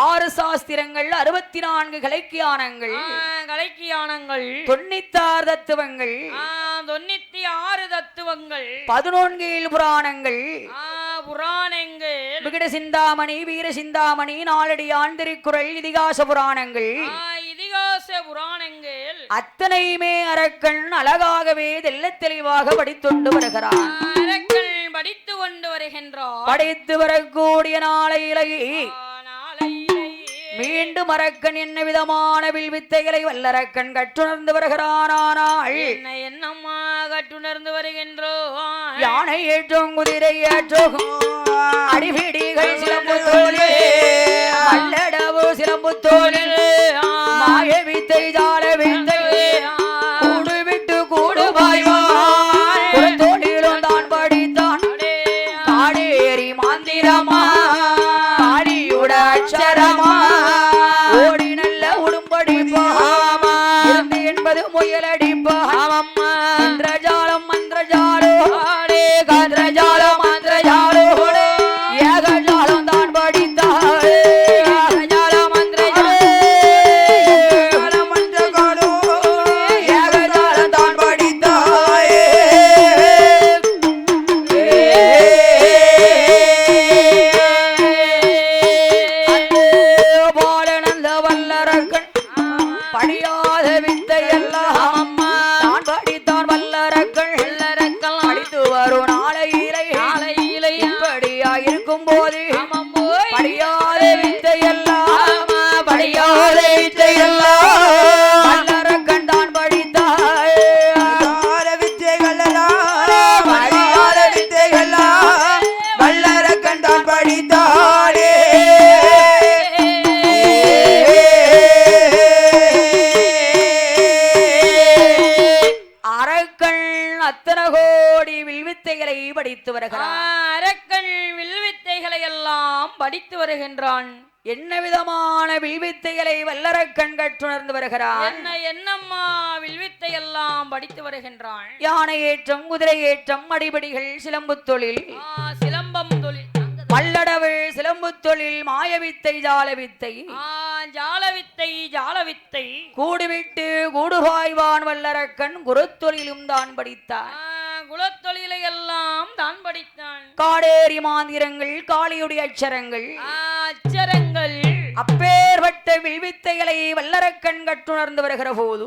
ஆறு சாஸ்திரங்கள் அறுபத்தி நான்கு கலைக்கியானங்கள் கலைக்கியானங்கள் தொண்ணூத்தாறு தத்துவங்கள் தொண்ணூத்தி ஆறு தத்துவங்கள் பதினொன்கில் புராணங்கள் புராணங்கள் விகட சிந்தாமணி வீர சிந்தாமணி நாலடியான் திருக்குறள் இதிகாச புராணங்கள். இதிகாச புராணங்கள். அத்தனையுமே அரக்கன் அழகாகவே தெள்ளத் தெளிவாக படித்துண்டு வருகிறான். படித்து கொண்டு வருகின்றார் படித்து வரக்கூடிய நாளையிலே ஆ, நாளையிலே மீண்டும் அரக்கன் என்ன விதமான வில்வித்தைகளை வல்லரக்கன் கற்றுணர்ந்து வருகிறானானாள் என்ன என்னம்மா கட்டுணர்ந்து வருகின்றோம் யானை ஏற்றும் குதிரை ஏற்றும். அடிபிடிகள் சிலம்பு தோழி வல்லடவு சிலம்பு தோழி மாய வித்தை ஜால வித்தை படித்து வருகிறான். அரக்கன் வில்வித்தைகளை எல்லாம் படித்து வருகின்றான். என்ன விதமான வில்வித்தைகளை வல்லரக்கன் கற்றுணர்ந்து வருகிறான்? என்ன என்னம்மா வில்வித்தை எல்லாம் படித்து வருகின்றான்? யானை ஏற்றம் குதிரை ஏற்றம் அடிபடிகள் சிலம்பு தொழில் சிலம்பம் தொழில். வல்லடவு சிலம்பு தொழில் மாயவித்தை ஜாலவித்தை. ஜாலவித்தை ஜாலவித்தை. கூடுவிட்டு கூடுபாய்வான் வல்லரக்கன் குருத்தொழிலும் தான் படித்தார் குலத்தொழிலை எல்லாம் தான் படித்தான். காடேரி மாந்திரங்கள் காளியுடைய அச்சரங்கள். அச்சரங்கள் அப்பேற்பட்ட வில்வித்தைகளை வல்லரக்கன் கற்றுணர்ந்து வருகிற போது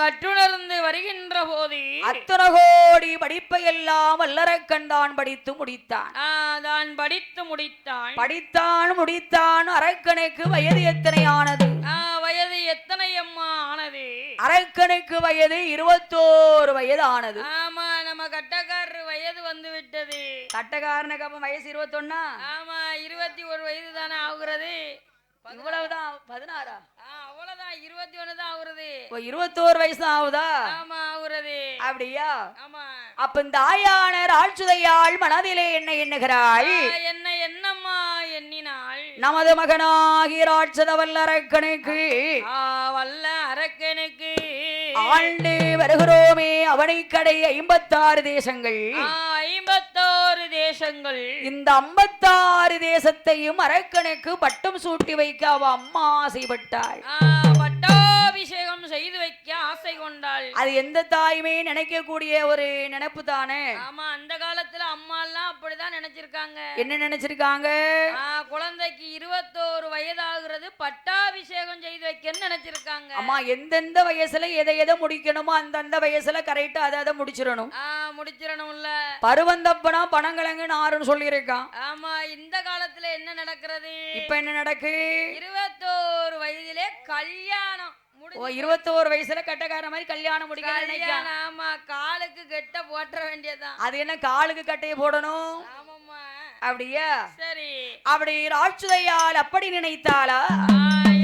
கற்றுணர்ந்து வருகின்ற போது அத்தனை கோடி படிப்பை எல்லாம் வல்லரக்கன் தான் படித்து முடித்தான். தான் படித்து முடித்தான். படித்தான் முடித்தான் அரக்கனுக்கு வயது எத்தனையானது ஆ, வயது எத்தனை அம்மா ஆனது? அரக்கனுக்கு வயது இருபத்தோரு வயது ஆனது. ஆமா நம்ம கட்டக்காரர் வயது வந்து விட்டது. கட்டக்காரனுக்கு அப்ப வயசு இருபத்தொன்னா? ஆமா இருபத்தி ஒரு வயது தானே ஆகுறது. இவ்வளவுதான் பதினாறா? ஆ, அவ்வளவுதான். இருபத்தி ஒண்ணு தான் ஆகுறது இப்போ இருபத்தோரு வயசு ஆகுதா ஆமா ஆகுறது அப்படியா? ஆமா. அப்ப இந்த ஆயான ராட்சுதையாள் மனதிலே என்ன எண்ணுகிறாள்? என்ன என்னம்மா எண்ணினாள்? நமது மகனாகி ராட்சத வல்லரக்கனுக்கு ஆ, வல்ல அரக்கனுக்கு ஆண்டு வருகிறோமே அவனை கடை ஐம்பத்தாறு தேசங்கள். ஆ, ஐம்பத்தோரு தேசங்கள். இந்த ஐம்பத்தாறு தேசத்தையும் அரக்கனுக்கு பட்டம் சூட்டி வைக்க அவ அம்மா ஆசைப்பட்டாள். ஆ, பட்டாபிஷேகம் செய்து வைக்க ஆசை கொண்டாள். அது எந்த தாயுமே நினைக்கக்கூடிய ஒரு நினைப்பு தானே? ஆமா அந்த காலத்துல அம்மா எல்லாம் அப்படிதான் நினைச்சிருக்காங்க. என்ன நினைச்சிருக்காங்க? குழந்தைக்கு இருபத்தோரு வயதாகிறது பட்டாபிஷேகம் செய்து வைக்கன்னு நினைச்சிருக்காங்க. அம்மா எந்தெந்த வயசுல எதை எதை முடிக்கணுமோ அந்தந்த வயசுல கரெக்டா அதை அதை முடிச்சிடணும். முடிச்சிடணும்ல. பருவந்தப்பனா பணங்கிழங்கு நாருன்னு சொல்லியிருக்கான். ஆமா இந்த காலத்துல என்ன நடக்கிறது? இப்ப என்ன நடக்கு? இருபத்தோரு வயதிலே கல்யாணம். ஓ இருபத்தோரு வயசுல கட்டக்கார மாதிரி கல்யாணம் முடிக்க நினைக்கான் கல்யாணம் ஆமா காலுக்கு கெட்ட போட்டுற வேண்டியதுதான். அது என்ன காலுக்கு கட்டையை போடணும்? அப்படியா? சரி. அப்படி ராட்சுதையால் அப்படி நினைத்தாளா?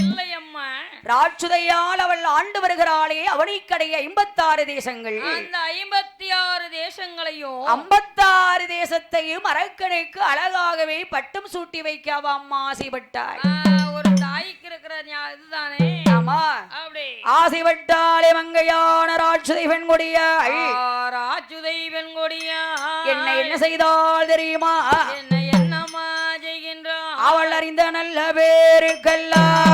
இல்லையம்மா. ராட்சுதையால் அவள் ஆண்டு வருகிறாளே அவனிக்கடைய ஐம்பத்தாறு தேசங்கள். அந்த ஐம்பத்தி ஆறு தேசங்களையும் ஐம்பத்தாறு தேசத்தையும் அரக்கனுக்கு அழகாகவே பட்டம் சூட்டி வைக்க அவ அம்மா ஆசைப்பட்டாள் தாய்க்கு இருக்கிற இதுதானே? ஆமா. அப்படி. ஆசைப்பட்டாளே மங்கையான ராட்சுதை பெண்கொடியாள். ராஜுதை வெண்கொடியா என்ன என்ன செய்தால் தெரியுமா? என்ன என்னம்மா செய்கின்றோம் அவள் அறிந்த நல்ல பேருக்கெல்லாம்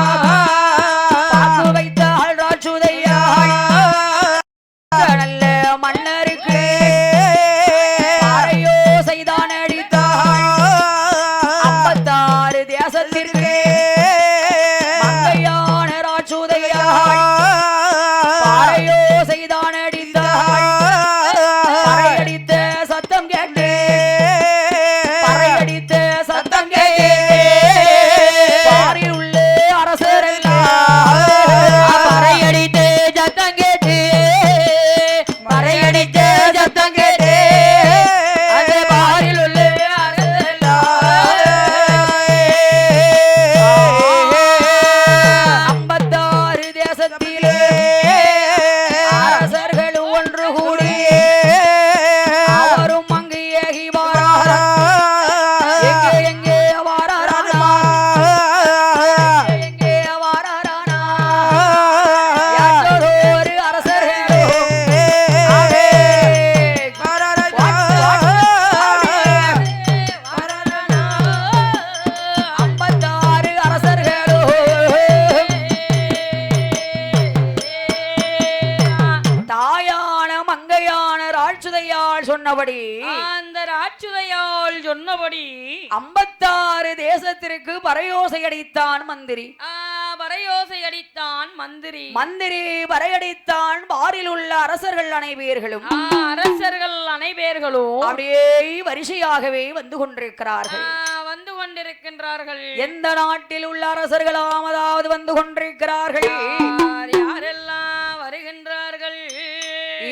மந்திரி. மந்திரி பறையடித்தான் பாரில் உள்ள அரசர்கள் அனைவர்களும். அரசர்கள் அனைவர்களும். அப்படியே வரிசையாகவே வந்து கொண்டிருக்கிறார்கள். வந்து கொண்டிருக்கின்றார்கள். எந்த நாட்டில் உள்ள அரசர்களாம் அதாவது வந்து கொண்டிருக்கிறார்கள்? யார் யாரெல்லாம் வருகின்றார்கள்?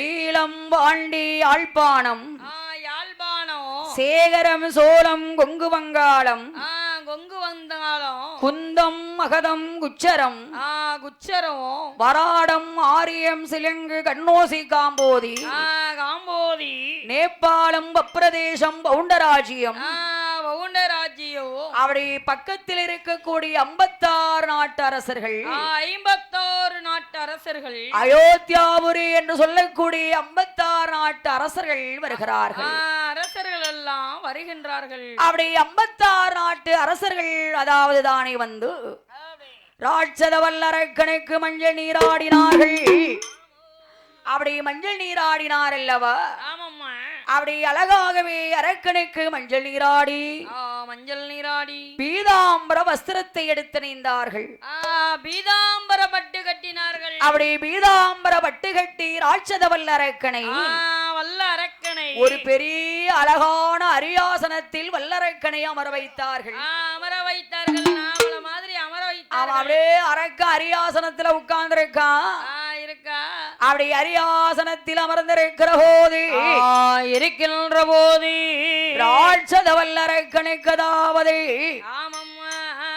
ஈழம் பாண்டி ஆழ்ப்பாணம் ஆ, யாழ்ப்பாணம். சேகரம் சோழம் கொங்கு வங்காளம் ஆ, கொங்கு வந்தாலும் குந்தம் மகதம் குச்சரம் ஆ, குச்சரம் வராடம் ஆரியம் சிலங்கு கண்ணோசி காம்போதி காம்போதி நேபாளம் பப்பிரதேசம் பவுண்டராஜ்யம் அப்படி பக்கத்தில் இருக்கக்கூடிய ஐம்பத்தாறு நாட்டு அரசர்கள் ஆ, ஐம்பத்தோரு நாட்டு அரசர்கள் அயோத்தியாபுரி என்று சொல்லக்கூடிய ஐம்பத்தாறு நாட்டு அரசர்கள் வருகிறார்கள். அரசர்கள் எல்லாம் வருகின்றார்கள். அப்படி ஐம்பத்தாறு நாட்டு அரசர்கள் அதாவது தானே வந்து ராட்சத வல்லரக்கனுக்கு மஞ்சள் நீராடினார்கள். அப்படி மஞ்சள் நீராடினார் அல்லவா? அப்படி அழகாகவே அரக்கனுக்கு மஞ்சள் நீராடி. மஞ்சள் நீராடி. பீதாம்பர வஸ்திரத்தை எடுத்து நீந்தார்கள். பீதாம்பர பட்டு கட்டினார்கள். அப்படி பீதாம்பர பட்டு கட்டி ராட்சத வல்லரக்கனை ஆ, வல்ல அரக்கனை. ஒரு பெரிய அழகான அரியாசனத்தில் வல்லரக்கனை அமர வைத்தார்கள். அமர வைத்தார்கள். நாமள மாதிரி அமர அவன் வைத்தார்கள் அப்படியே அரக்க அரியாசனத்துல உட்கார்ந்திருக்கான் இருக்கா? அப்படி அரியாசனத்தில் அமர்ந்திருக்கிற போது இருக்கின்ற போது ராட்சத வல்லரக்கனுக்கு அதாவது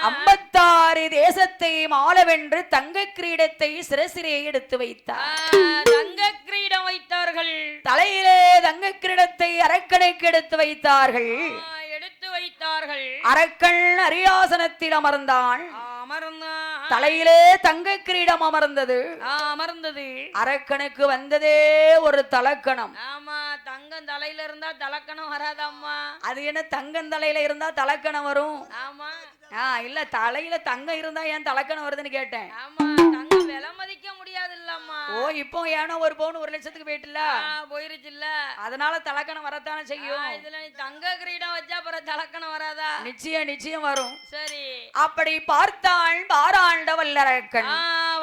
ஐம்பத்தாறு தேசத்தை மாலவென்று தங்க கிரீடத்தை சிரசிலே எடுத்து வைத்தார். தங்க கிரீடம் வைத்தார்கள். தலையிலே தங்க கிரீடத்தை அரக்கனுக்கு எடுத்து வைத்தார்கள். எடுத்து வைத்தார்கள். அரக்கன் அரியாசனத்தில் அமர்ந்தான். தலையிலே தங்க கிரீடம் அமர்ந்தது அமர்ந்தது. அரக்கனுக்கு வந்ததே ஒரு தலக்கணம். ஆமா தங்கம் தலையில இருந்தா தலக்கணம் வராதம்மா. அது என்ன தங்கம் தலையில இருந்தா தலக்கணம் வரும்? ஆமா. ஆ இல்ல தலையில தங்கம் இருந்தா ஏன் தலக்கணம் வருதுன்னு கேட்டேன். ஆமா தங்கம் விலை மதிக்க முடியாது இல்லம்மா ஓ இப்போ ஏனோ ஒரு பவுன் ஒரு லட்சத்துக்கு போயிட்டுல போயிருச்சுல்ல. அதனால தலக்கணம் வரத்தானே செய்யும். இதுல நீ தங்க கிரீடம் வச்சா அப்புறம் தலக்கணம் வராதா? நிச்சயம் நிச்சயம் வரும். சரி. அப்படி பார்த்தாள் பாராண்ட வல்லரக்கன்.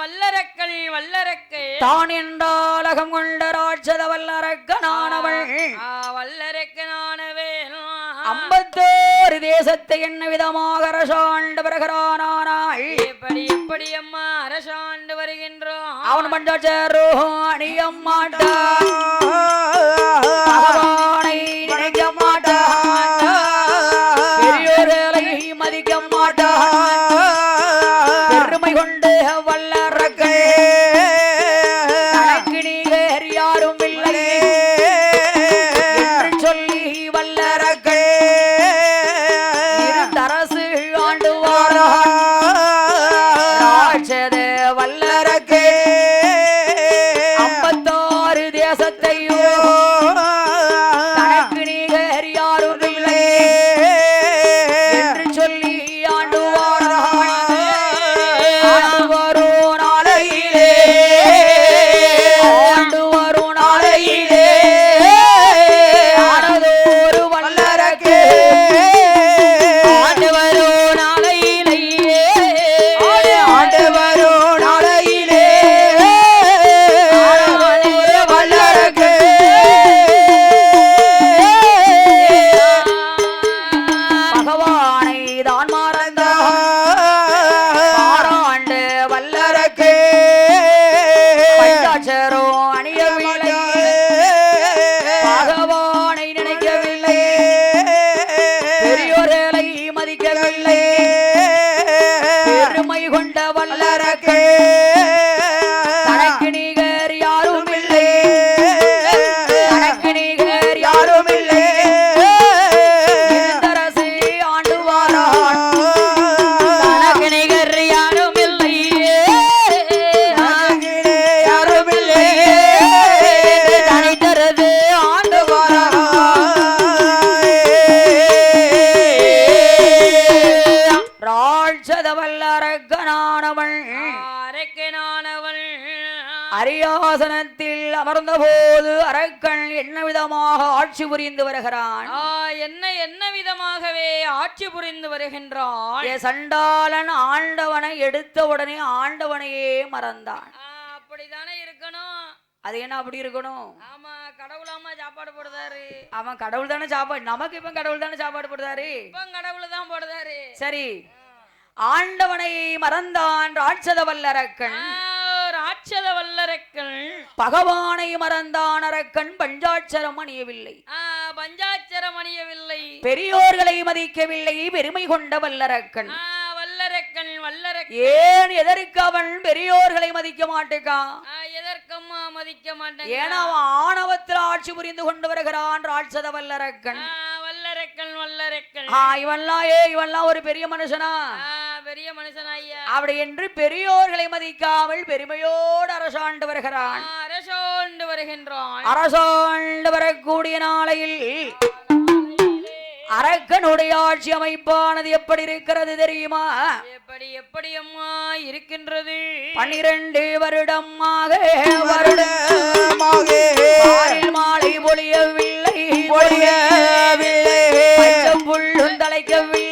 வல்லரக்கள் வல்லரக்கு. தான் என்றாலகம் கொண்ட ராட்சத வல்லரக்கனானவள். ஆ வல்லரக்கு நானவே ஐம்பத்தோரு தேசத்தை என்ன விதமாக அரசாண்ட வருகிறானானாள் எப்படி எப்படி அம்மா அரசாண்டு வருகின்றோம் அவன் பஞ்சாச்சரோ அணிய மாட்டான் வல்லரக்கனானவன் அரக்கனானவள் அரியாசனத்தில் அமர்ந்தபோது அரக்கன் என்ன விதமாக ஆட்சி புரிந்து வருகிறான்? என்ன என்ன விதமாகவே ஆட்சி புரிந்து வருகின்றாள்? ஏ சண்டாளன் ஆண்டவனை எடுத்த உடனே ஆண்டவனையே மறந்தான். ஆ, அப்படித்தானே இருக்கணும்? அது என்ன அப்படி இருக்கணும்? ஆமா கடவுளாமா சாப்பாடு போடுதாரு அவன் கடவுள் தானே சாப்பாடு நமக்கு இப்ப கடவுள் தானே சாப்பாடு போடுறாரு? இப்ப கடவுள் தான் போடுதாரு சரி. ஆண்டவனை மறந்தான் ராட்சத வல்லரக்கன் ராட்சத வல்லரக்கள் பகவானை மறந்தான் அரக்கன் பஞ்சாட்சரம் அணியவில்லை. பஞ்சாட்சரம் அணியவில்லை. பெரியோர்களை மதிக்கவில்லை பெருமை கொண்ட வல்லரக்கன் வல்லரக்கன் வல்லரக் ஏன் எதற்கு அவன் பெரியோர்களை மதிக்க மாட்டேக்கான் எதற்கம்மா மதிக்க மாட்டேன் ஏன்னா அவன் ஆணவத்தில் ஆட்சி புரிந்து கொண்டு வருகிறான் ராட்சத வல்லரக்கன் வல்லரக்கன் வல்லரக்கன் இவன்லாம் ஏ இவன்லாம் ஒரு பெரிய மனுஷனா? பெரிய மனுஷன் ஐயா அப்படி என்று பெரியோர்களை மதிக்காமல் பெருமையோடு அரசாண்டு வருகிறான். அரசோண்டு வருகின்றான். அரசாண்டு வரக்கூடிய நாளையில் அரக்கனுடைய ஆட்சி அமைப்பானது எப்படி இருக்கிறது தெரியுமா? எப்படி எப்படி அம்மா இருக்கின்றது? பன்னிரண்டு வருடமாக வருடம் பாரில் மாலை பொழியவில்லை. பச்சம் புல்லும் தலைக்கவில்லை.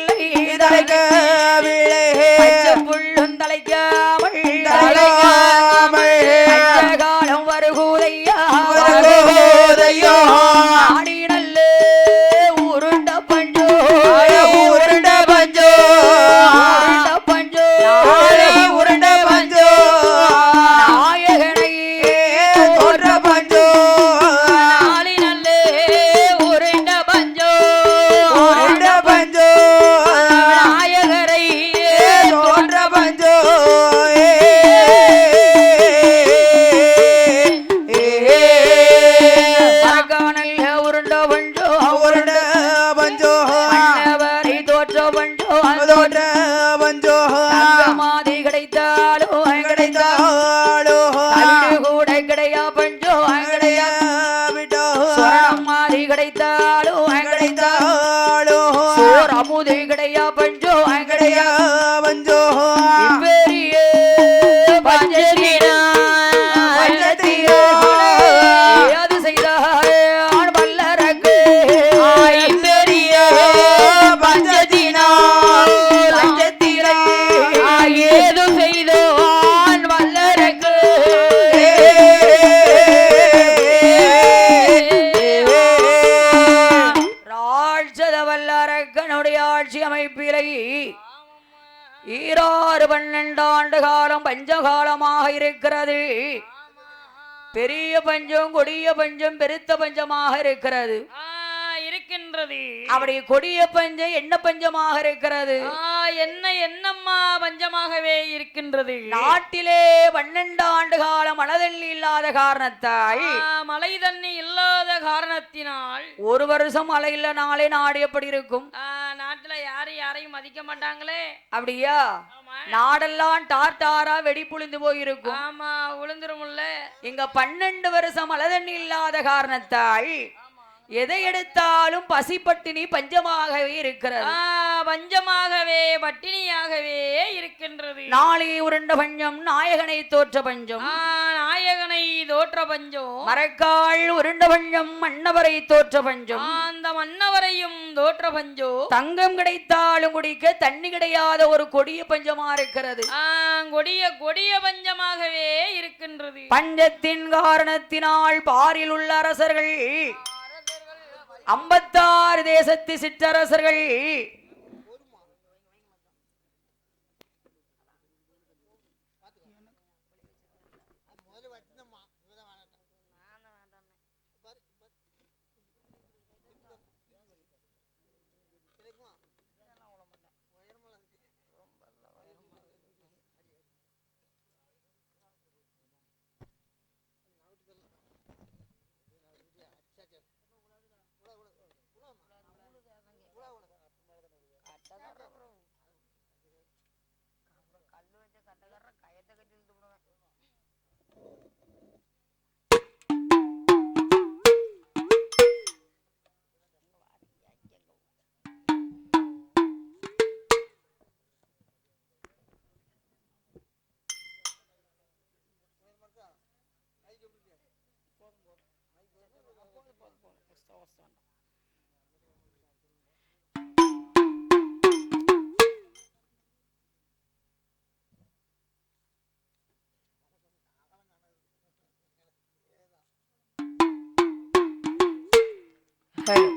ஈராறு பன்னெண்டு ஆண்டு காலம் பஞ்சகாலமாக இருக்கிறது. பெரிய பஞ்சம் கொடிய பஞ்சம் பெருத்த பஞ்சமாக இருக்கிறது. இருக்கின்றது. அப்படி கொடிய பஞ்சம் என்ன பஞ்சமாக இருக்கிறது? என்ன என்னம்மா பஞ்சமாகவே இருக்கின்றது? நாட்டிலே பன்னெண்டு ஆண்டு காலம் மனதள்ளி இல்லாத காரணத்தால் மழை தண்ணி இல்லாத காரணத்தினால் ஒரு வருஷம் மழை இல்ல நாளே நாடு எப்படி இருக்கும்? நாட்டுல யாரும் யாரையும் மதிக்க மாட்டாங்களே. அப்படியா? நாடெல்லாம் டார் டாரா வெடி புளிந்து போயிருக்கும். ஆமா விழுந்துருமுல்ல இங்க பன்னெண்டு வருஷம் மழை தண்ணி இல்லாத காரணத்தால் எதை எடுத்தாலும் பசிப்பட்டினி பஞ்சமாகவே இருக்கிறது. பஞ்சமாகவே பட்டினியாகவே இருக்கின்றது. நாளை உருண்ட பஞ்சம் நாயகனை தோற்ற பஞ்சம். நாயகனை தோற்ற பஞ்சம். மரக்கால் உருண்ட பஞ்சம் மன்னவரை தோற்ற பஞ்சம். அந்த மன்னவரையும் தோற்ற பஞ்சோ தங்கம் கிடைத்தாலும் குடிக்க தண்ணி கிடையாத ஒரு கொடிய பஞ்சமா இருக்கிறது. கொடிய கொடிய பஞ்சமாகவே இருக்கின்றது. பஞ்சத்தின் காரணத்தினால் பாரில் உள்ள அரசர்கள் ஐம்பத்தாறு தேசத்து சிற்றரசர்கள் சண்டைக்காரன் கயத்தை கட்டி இழுத்து விடுவேன் போதும் போதும் போதும் போதும் போதும் போதும் போதும் போதும் போதும் போதும் போதும் போதும் தனி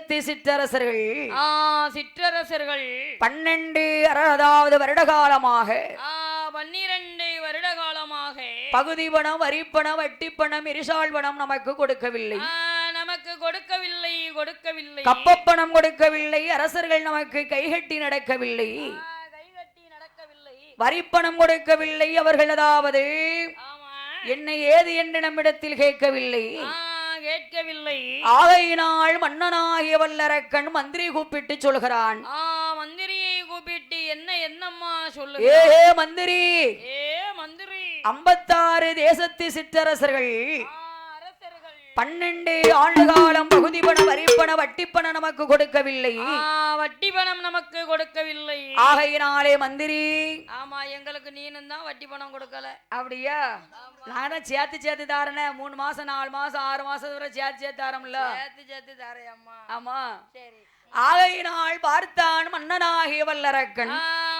தேசத்து சிற்றரசர்கள் சிற்றரசர்கள். பன்னெண்டு அதாவது வருட காலமாக பன்னிரண்டு வருட காலமாக பகுதி பணம் வரிப்பணம் வட்டிப்பணம் இருசால் பணம் நமக்கு கொடுக்கவில்லை. நமக்கு கொடுக்கவில்லை கொடுக்கவில்லை. கப்பப்பணம் கொடுக்கவில்லை அரசர்கள் நமக்கு கைகட்டி நடக்கவில்லை. ஆ, கைகட்டி நடக்கவில்லை. வரிப்பணம் கொடுக்கவில்லை அவர்கள் அதாவது என்னை ஏது என்று நம்மிடத்தில் கேட்கவில்லை. கேட்கவில்லை. ஆகையினால் மன்னனாகிய வல்லரக்கன் மந்திரி கூப்பிட்டு சொல்கிறான். ஆ மந்திரியை கூப்பிட்டு என்ன என்னம்மா சொல்லு ஏ மந்திரி. ஏ மந்திரி. ஐம்பத்தாறு தேசத்து சிற்றரசர்கள் பன்னெண்டு ஆண்டு காலம் பகுதி பணம் வரிப்பணம் வட்டிப்பணம் நமக்கு கொடுக்கவில்லை. வட்டி பணம் நமக்கு கொடுக்கவில்லை. ஆகையினாலே மந்திரி ஆமா எங்களுக்கு நீனும் தான் வட்டி பணம் கொடுக்கல. அப்படியா? நானும் சேர்த்து சேர்த்து தாரனே. மூணு மாசம் நாலு மாசம் ஆறு மாசம் வரை சேர்த்து சேர்த்து தாரம்ல சேர்த்து சேர்த்து தரேன் அம்மா. ஆமா. சரி. ஆகையினால் பார்த்தான் மன்னனாகிய வல்லரக்கன்.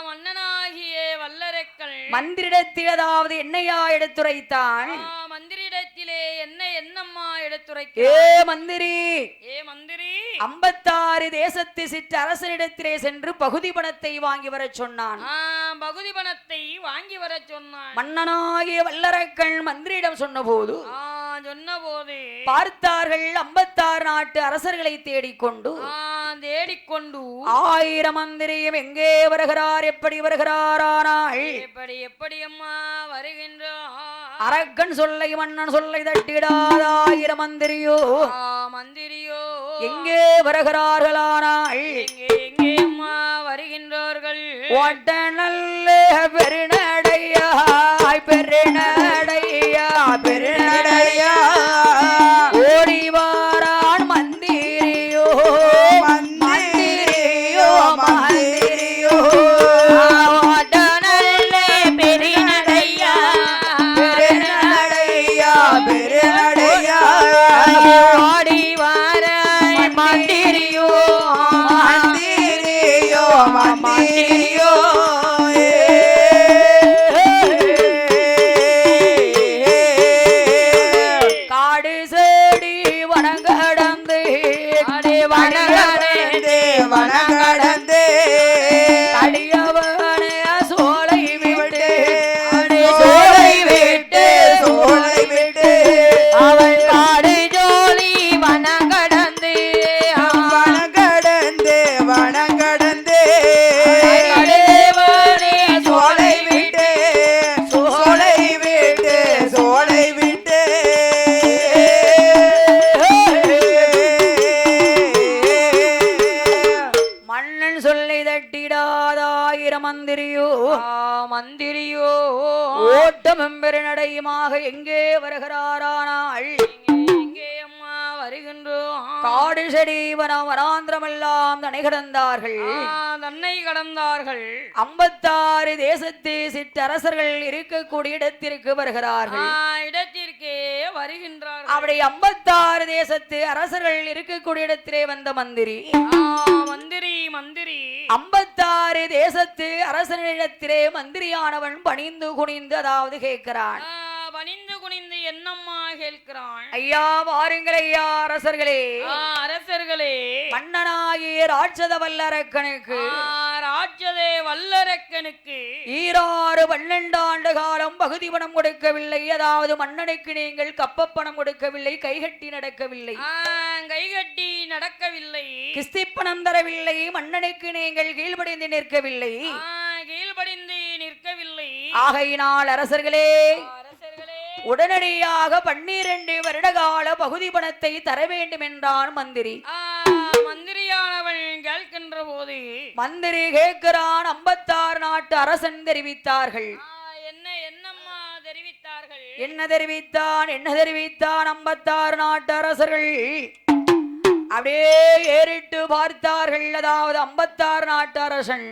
மன்னனாகிய வல்லரக்கள் மந்திரிடத்தில் அதாவது என்னையா எடுத்துரைத்தான்? ஆ, மந்திரியிடத்திலே என்ன என்னம்மா எடுத்துரைக்க? ஏ மந்திரி ஏ மந்திரி. ஐம்பத்தாறு தேசத்து சிற்றரசனிடத்திலே சென்று பகுதி பணத்தை வாங்கி வரச் சொன்னான். பகுதி பணத்தை வாங்கி வர சொன்னான். மன்னனாகிய வல்லரக்கன் மந்திரியிடம் சொன்னபோது ஆ சொன்ன போது பார்த்தார்கள் ஐம்பத்தாறு நாட்டு அரசர்களை தேடிக்கொண்டு தேடிக்கொண்டு ஆயிரம் மந்திரியும் எங்கே வருகிறார் எப்படி வருகிறாரானாள் எப்படி எப்படி அம்மா வருகின்றோம் அரக்கன் சொல்லை மன்னன் சொல்லை தட்டிடாத ஆயிரம் மந்திரியோ மந்திரியோ எங்கே வருகிறார்களானாள் எங்கே எங்கே அம்மா வருகின்றார்கள்? ஓட்ட நல்ல பெருநடையா சொல்லை தட்டிடாதாயிரம் மந்திரியோ ஆ, மந்திரியோ. ஓட்டம் எம்பெருநடையுமாக எங்கே வருகிறாரானாள் எங்கே அம்மா வருகின்றோம். காடு செடி வனம் வனாந்திரமெல்லாம் தனை கிடந்தார்கள். தன்னை கடந்தார்கள். ஐம்பத்தாறு தேசத்து சிற்றரசர்கள் இருக்கக்கூடிய இடத்திற்கு வருகிறார்கள். இடத்திற்கே வருகின்றார்கள். அப்படி ஐம்பத்தாறு தேசத்து அரசர்கள் இருக்கக்கூடிய இடத்திலே வந்த மந்திரி. மந்திரி மந்திரி. ஐம்பத்தாறு தேசத்து அரசனிடத்திலே மந்திரியானவன் பணிந்து குனிந்து அதாவது கேட்கிறான். பணிந்து குனிந்து என்னம்மா கேட்கிறான் ஐயா வாருங்கள் ஐயா அரசர்களே. அரசர்களே. மன்னனாகிய ராட்சத வல்லரக்கனுக்கு. ராட்சதே வல்லரக்கனுக்கு. ஈராறு பன்னெண்டு ஆண்டு காலம் பகுதி பணம் கொடுக்கவில்லை. அதாவது மன்னனுக்கு நீங்கள் கப்பப் பணம் கொடுக்கவில்லை கைகட்டி நடக்கவில்லை. கைகட்டி நடக்கவில்லை. கிஸ்தி பணம் தரவில்லை மன்னனுக்கு நீங்கள் கீழ்ப்படிந்து நிற்கவில்லை. ஆ, கீழ்ப்படிந்து நிற்கவில்லை. ஆகையினால் அரசர்களே உடனடியாக பன்னிரண்டு வருட கால பகுதி பணத்தை தர வேண்டும் என்றான் மந்திரி. மந்திரியானவன் கேட்கின்ற போது மந்திரி கேட்கிறான் ஐம்பத்தாறு நாட்டு அரசன் தெரிவித்தார்கள். என்ன தெரிவித்தான் என்ன தெரிவித்தான் ஐம்பத்தாறு நாட்டு அரசர்கள் அப்படியே ஏறிட்டு பார்த்தார்கள். அதாவது ஐம்பத்தாறு நாட்டு அரசன்.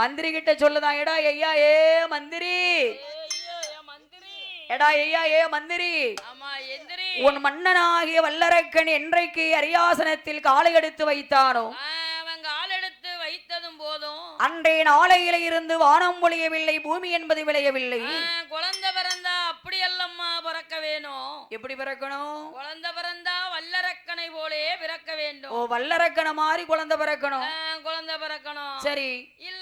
மந்திரி கிட்ட சொல்லுதான் எடா ஐயா ஏ மந்திரி எடா ஐயா ஏ மந்திரி. உன் மன்னனாகிய வல்லரக்கன் என்றைக்கு அரியாசனத்தில் காலை எடுத்து வைத்தானோ? வைத்ததும் போதும். அன்றைய நாளையில இருந்து வானம் பொழியவில்லை பூமி என்பது விளையவில்லை. குழந்தை பிறந்தா அப்படி அல்லம்மா பிறக்க வேணும். எப்படி பிறக்கணும்? குழந்தை பிறந்தா வல்லரக்கன் போலே பிறக்க ஓ வேண்டும் வல்லரக்கன மாதிரி குழந்தை பிறக்கணும். குழந்தை பிறக்கணும். சரி. இல்லாட்டா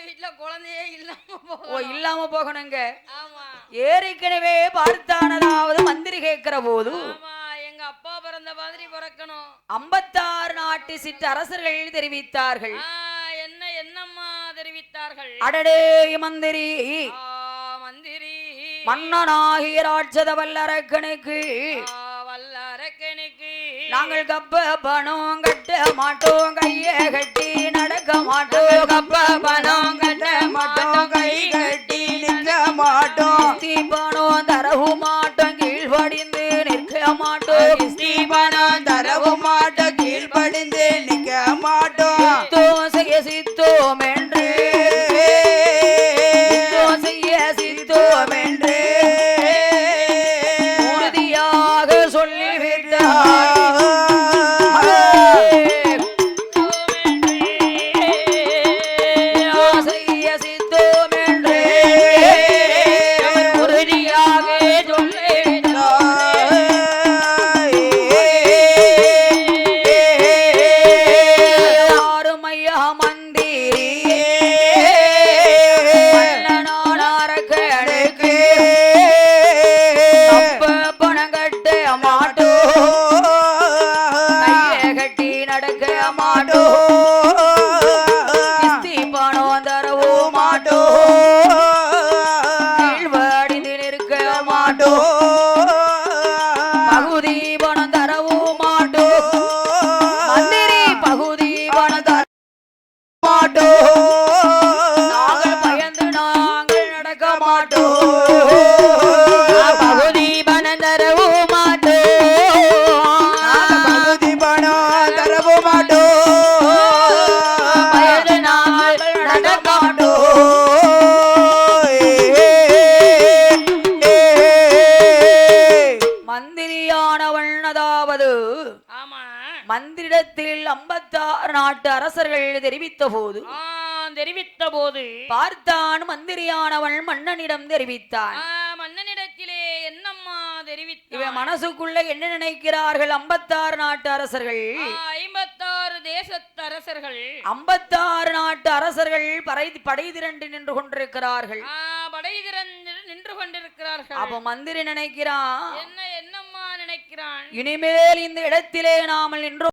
வீட்டுல குழந்தையே இல்லாம ஓ போகணும். இல்லாம போகணுங்க. ஆமா. ஏற்கனவே பார்த்தானதாவது மந்திரி கேட்கிற போது ஆமா எங்க அப்பா பிறந்த மாதிரி பிறக்கணும். ஐம்பத்தாறு நாட்டு சிற்றரசர்கள் தெரிவித்தார்கள். என்ன என்னம்மா தெரிவித்தார்கள்? அடடே மந்திரி. மந்திரி. மன்னனாகிய ராட்சத வல்லரக்கனுக்கு நாங்கள் கப்ப பணம் கட்ட மாட்டோம் கைய கட்டி நடக்க மாட்டோம். கப்ப பணம் கட்ட மாட்டோம் கை கட்டி நிற்க மாட்டோம். பணம் தரவு மாட்டோம் கீழ்படிந்து நிற்க மாட்டோம். ஸ்ரீபணம் மந்திரிடத்தில் ஐம்பத்தாறு நாட்டு அரசர்கள் தெரிவித்த போது தெரிவித்த போது பார்த்தான் மந்திரியானவன் மன்னனிடம் தெரிவித்தான். மன்னனிடத்திலே என்னம்மா தெரிவித்த இவன் மனசுக்குள்ள என்ன நினைக்கிறார்கள்? ஐம்பத்தாறு நாட்டு அரசர்கள். ஐம்பத்தாறு தேசத்து அரசர்கள். ஐம்பத்தாறு நாட்டு அரசர்கள் படை படை திரண்டு நின்று கொண்டிருக்கிறார்கள். படை திறந்து நின்று கொண்டிருக்கிறார்கள். அப்ப மந்திரி நினைக்கிறான் என்ன என்னம்மா நினைக்கிறான்? இனிமேல் இந்த இடத்திலே நாமல் நின்று